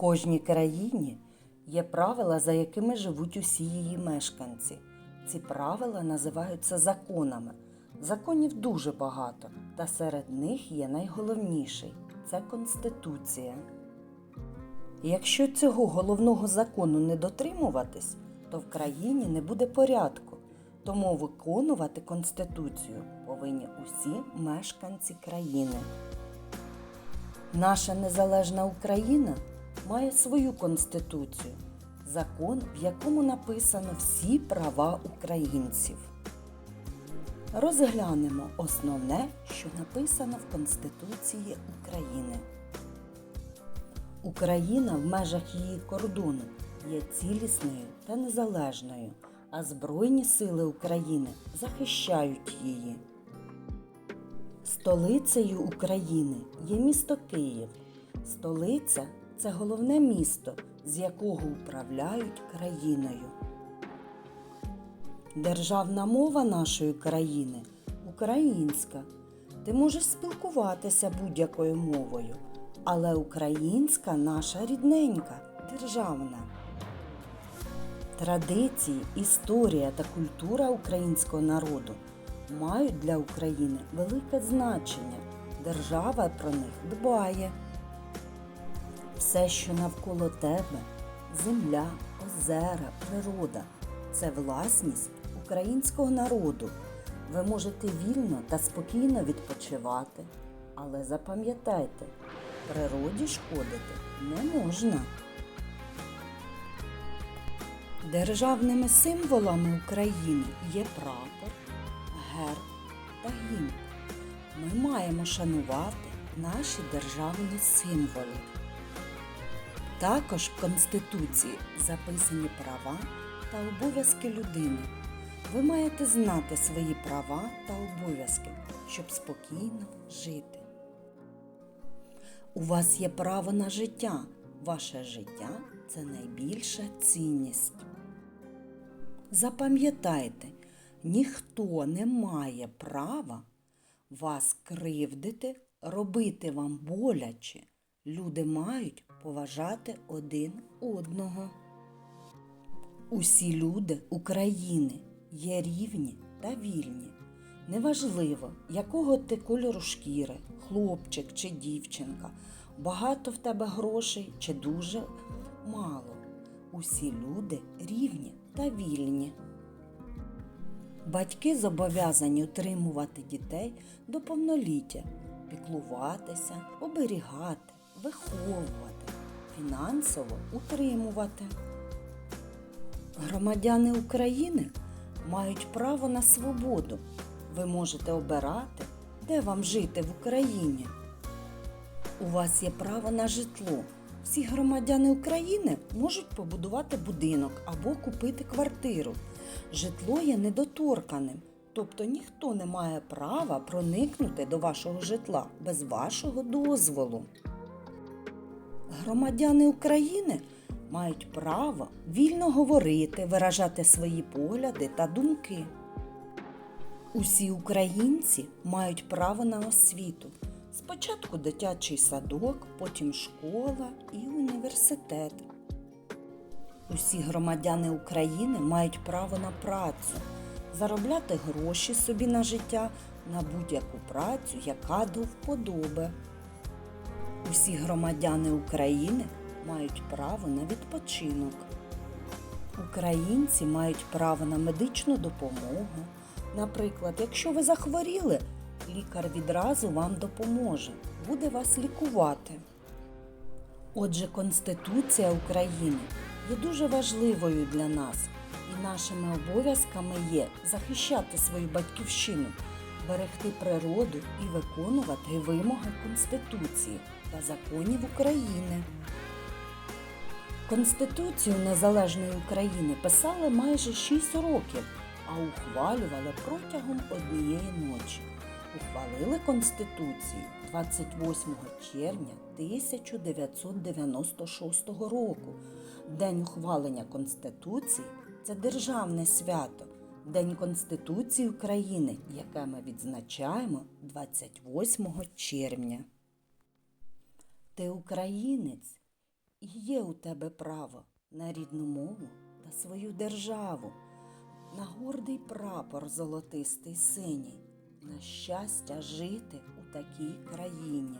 кожній країні є правила, за якими живуть усі її мешканці. Ці правила називаються законами. Законів дуже багато, та серед них є найголовніший це Конституція. Якщо цього головного закону не дотримуватись, то в країні не буде порядку. Тому виконувати Конституцію повинні усі мешканці країни. Наша незалежна Україна має свою конституцію, закон, в якому написано всі права українців. Розглянемо основне, що написано в Конституції України. Україна в межах її кордону є цілісною та незалежною, а Збройні сили України захищають її. Столицею України є місто Київ. Столиця це головне місто, з якого управляють країною. Державна мова нашої країни українська. Ти можеш спілкуватися будь-якою мовою, але українська наша рідненька, державна. Традиції, історія та культура українського народу мають для України велике значення. Держава про них дбає. Все, що навколо тебе, земля, озера, природа це власність українського народу. Ви можете вільно та спокійно відпочивати. Але запам'ятайте, природі шкодити не можна. Державними символами України є прапор, герб та гімн. Ми маємо шанувати наші державні символи. Також в Конституції записані права та обов'язки людини. Ви маєте знати свої права та обов'язки, щоб спокійно жити. У вас є право на життя. Ваше життя це найбільша цінність. Запам'ятайте, ніхто не має права вас кривдити, робити вам боляче. Люди мають поважати один одного. Усі люди України є рівні та вільні. Неважливо, якого ти кольору шкіри, хлопчик чи дівчинка, багато в тебе грошей чи дуже мало. Усі люди рівні та вільні. Батьки зобов'язані утримувати дітей до повноліття, піклуватися, оберігати, виховувати, фінансово утримувати. Громадяни України мають право на свободу. Ви можете обирати, де вам жити в Україні. У вас є право на житло. Всі громадяни України можуть побудувати будинок або купити квартиру. Житло є недоторканим, тобто ніхто не має права проникнути до вашого житла без вашого дозволу. Громадяни України мають право вільно говорити, виражати свої погляди та думки. Усі українці мають право на освіту. Спочатку дитячий садок, потім школа і університет. Усі громадяни України мають право на працю, заробляти гроші собі на життя на будь-яку працю, яка до вподоби. Усі громадяни України мають право на відпочинок. Українці мають право на медичну допомогу. Наприклад, якщо ви захворіли, лікар відразу вам допоможе, буде вас лікувати. Отже, Конституція України є дуже важливою для нас, і нашими обов'язками є захищати свою батьківщину, берегти природу і виконувати вимоги Конституції та законів України. Конституцію Незалежної України писали майже 6 років, а ухвалювали протягом однієї ночі. Ухвалили Конституцію 28 червня 1996 року. День ухвалення Конституції це державне свято, День Конституції України, яке ми відзначаємо 28 червня. Ти українець І є у тебе право на рідну мову та свою державу, на гордий прапор золотистий синій, на щастя жити у такій країні.